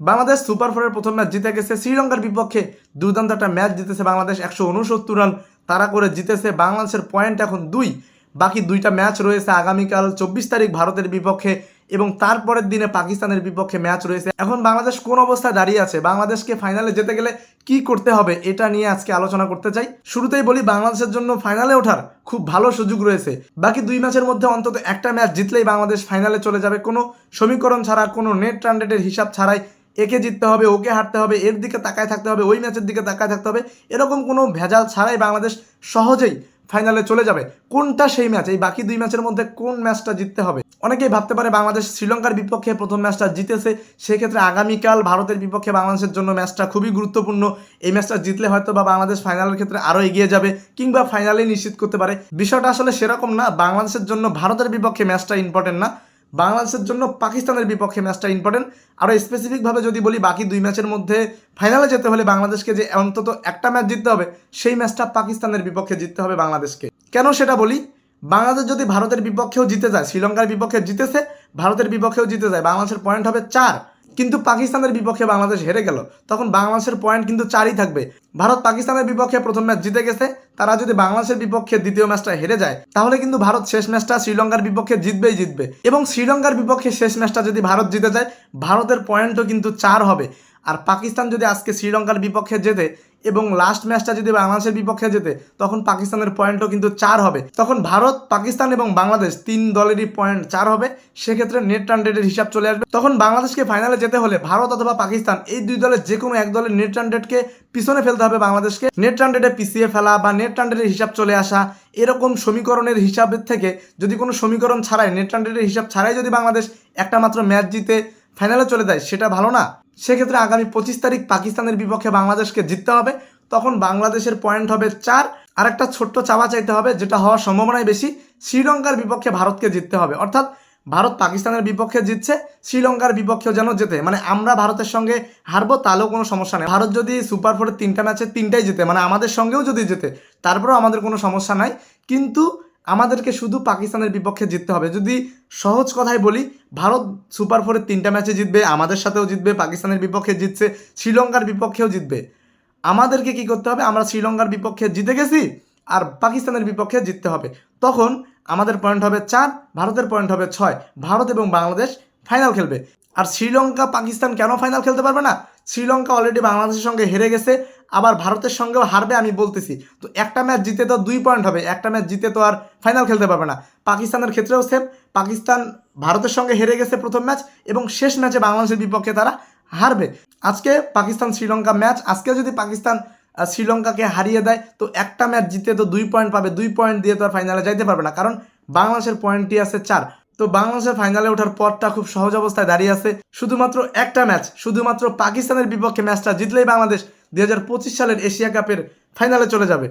Bangladesh super ফোরের প্রথম match জিতে গেছে শ্রীলঙ্কার বিপক্ষে। দুর্দান্ত একটা ম্যাচ জিতেছে বাংলাদেশ একশো উনসত্তর রান। তারা করে জিতেছে বাংলাদেশের পয়েন্ট, এখন দুই। বাকি দুইটা ম্যাচ রয়েছে আগামীকাল চব্বিশ তারিখ ভারতের বিপক্ষে এবং তারপরের দিনে পাকিস্তানের বিপক্ষে ম্যাচ রয়েছে। এখন বাংলাদেশ কোন অবস্থায় দাঁড়িয়ে আছে? বাংলাদেশকে ফাইনালে যেতে গেলে কি করতে হবে? এটা নিয়ে আজকে আলোচনা করতে চাই। শুরুতেই বলি, বাংলাদেশের জন্য ফাইনালে ওঠার খুব ভালো সুযোগ রয়েছে। বাকি দুই ম্যাচের মধ্যে অন্তত একটা ম্যাচ জিতলেই বাংলাদেশ ফাইনালে চলে যাবে। কোনো সমীকরণ ছাড়া, কোনো নেট রান হিসাব ছাড়াই একে জিততে হবে, ওকে হারতে হবে, এর দিকে তাকায় থাকতে হবে, ওই ম্যাচের দিকে তাকায় থাকতে হবে, এরকম কোনো ভেজাল ছাড়াই বাংলাদেশ সহজেই ফাইনালে চলে যাবে। কোনটা সেই ম্যাচ? এই বাকি দুই ম্যাচের মধ্যে কোন ম্যাচটা জিততে হবে? অনেকেই ভাবতে পারে বাংলাদেশ শ্রীলঙ্কার বিপক্ষে প্রথম ম্যাচটা জিতেছে, সেক্ষেত্রে আগামীকাল ভারতের বিপক্ষে বাংলাদেশের জন্য ম্যাচটা খুবই গুরুত্বপূর্ণ। এই ম্যাচটা জিতলে হয়তো বা বাংলাদেশ ফাইনালের ক্ষেত্রে আরও এগিয়ে যাবে কিংবা ফাইনালে নিশ্চিত করতে পারে। বিষয়টা আসলে সেরকম না, বাংলাদেশের জন্য ভারতের বিপক্ষে ম্যাচটা ইম্পর্টেন্ট না। বাংলাদেশের জন্য পাকিস্তানের বিপক্ষে ম্যাচটা ইম্পর্টেন্ট আরও স্পেসিফিকভাবে যদি বলি, বাকি দুই ম্যাচের মধ্যে ফাইনালে যেতে হলে বাংলাদেশকে যে অন্তত একটা ম্যাচ জিততে হবে, সেই ম্যাচটা পাকিস্তানের বিপক্ষে জিততে হবে বাংলাদেশকে। কেন সেটা বলি? বাংলাদেশ যদি ভারতের বিপক্ষেও জিতে যায়, শ্রীলঙ্কার বিপক্ষে জিতেছে, ভারতের বিপক্ষেও জিতে যায়, বাংলাদেশের পয়েন্ট হবে চার। কিন্তু পাকিস্তানের বিপক্ষে বাংলাদেশ হেরে গেল। তখন বাংলাদেশের পয়েন্ট কিন্তু চারই থাকবে। ভারত পাকিস্তানের বিপক্ষে প্রথম ম্যাচ জিতে গেছে। তারা যদি বাংলাদেশের বিপক্ষে দ্বিতীয় ম্যাচটা হেরে যায়, তাহলে কিন্তু ভারত শেষ ম্যাচটা শ্রীলঙ্কার বিপক্ষে জিতবেই জিতবে। এবং শ্রীলঙ্কার বিপক্ষে শেষ ম্যাচটা যদি ভারত জিতে যায়, ভারতের পয়েন্টও কিন্তু চার হবে। আর পাকিস্তান যদি আজকে শ্রীলঙ্কার বিপক্ষে জেতে এবং লাস্ট ম্যাচটা যদি বাংলাদেশের বিপক্ষে জেতে, তখন পাকিস্তানের পয়েন্টও কিন্তু চার হবে। তখন ভারত, পাকিস্তান এবং বাংলাদেশ তিন দলেরই পয়েন্ট চার হবে। সেক্ষেত্রে নেট রান রেটের হিসাব চলে আসবে। তখন বাংলাদেশকে ফাইনালে যেতে হলে ভারত অথবা পাকিস্তান এই দুই দলের যে কোনো এক দলের নেট রান রেটকে পিছনে ফেলতে হবে বাংলাদেশকে। নেট রান রেটে পিছিয়ে ফেলা বা নেট রান রেটের হিসাব চলে আসা এরকম সমীকরণের হিসাবের থেকে যদি কোনো সমীকরণ ছাড়াই নেট রান রেটের হিসাব ছাড়াই যদি বাংলাদেশ একটা মাত্র ম্যাচ জিতে ফাইনালে চলে যায়, সেটা ভালো না। সেক্ষেত্রে আগামী পঁচিশ তারিখ পাকিস্তানের বিপক্ষে বাংলাদেশকে জিততে হবে। তখন বাংলাদেশের পয়েন্ট হবে চার। আর একটা ছোট্ট চাওয়া চাইতে হবে, যেটা হওয়ার সম্ভাবনাই বেশি। শ্রীলঙ্কার বিপক্ষে ভারতকে জিততে হবে। অর্থাৎ ভারত পাকিস্তানের বিপক্ষে জিতছে, শ্রীলঙ্কার বিপক্ষেও যেন জেতে। মানে আমরা ভারতের সঙ্গে হারবো, তাহলেও কোনো সমস্যা নেই। ভারত যদি সুপার ফোরের তিনটা ম্যাচে তিনটাই জেতে মানে আমাদের সঙ্গেও যদি জেতে, তারপরেও আমাদের কোনো সমস্যা নাই। কিন্তু আমাদেরকে শুধু পাকিস্তানের বিপক্ষে জিততে হবে। যদি সহজ কথায় বলি, ভারত সুপার ফোরের তিনটা ম্যাচে জিতবে, আমাদের সাথেও জিতবে, পাকিস্তানের বিপক্ষে জিতছে, শ্রীলঙ্কার বিপক্ষেও জিতবে। আমাদেরকে কি করতে হবে? আমরা শ্রীলঙ্কার বিপক্ষে জিতে গেছি, আর পাকিস্তানের বিপক্ষে জিততে হবে। তখন আমাদের পয়েন্ট হবে চার, ভারতের পয়েন্ট হবে ছয়। ভারত এবং বাংলাদেশ ফাইনাল খেলবে। আর শ্রীলঙ্কা পাকিস্তান কেন ফাইনাল খেলতে পারবে না? শ্রীলঙ্কা অলরেডি বাংলাদেশের সঙ্গে হেরে গেছে, আবার ভারতের সঙ্গেও হারবে আমি বলতেছি। তো একটা ম্যাচ জিতে তো দুই পয়েন্ট হবে, একটা ম্যাচ জিতে তো আর ফাইনাল খেলতে পারবে না। পাকিস্তানের ক্ষেত্রেও সেম পাকিস্তান ভারতের সঙ্গে হেরে গেছে প্রথম ম্যাচ এবং শেষ ম্যাচে বাংলাদেশের বিপক্ষে তারা হারবে। আজকে পাকিস্তান শ্রীলঙ্কা ম্যাচ আজকে যদি পাকিস্তান শ্রীলঙ্কাকে হারিয়ে দেয়, তো একটা ম্যাচ জিতে তো দুই পয়েন্ট পাবে, দুই পয়েন্ট দিয়ে তো আর ফাইনালে যাইতে পারবে না। কারণ বাংলাদেশের পয়েন্টটি আছে চার। তো বাংলাদেশের ফাইনালে ওঠার পথটা খুব সহজ অবস্থায় দাঁড়িয়ে আছে। শুধুমাত্র একটা ম্যাচ, শুধুমাত্র পাকিস্তানের বিপক্ষে ম্যাচটা জিতলেই বাংলাদেশ দুই হাজার পঁচিশ সালের এশিয়া কাপের ফাইনালে চলে যাবে।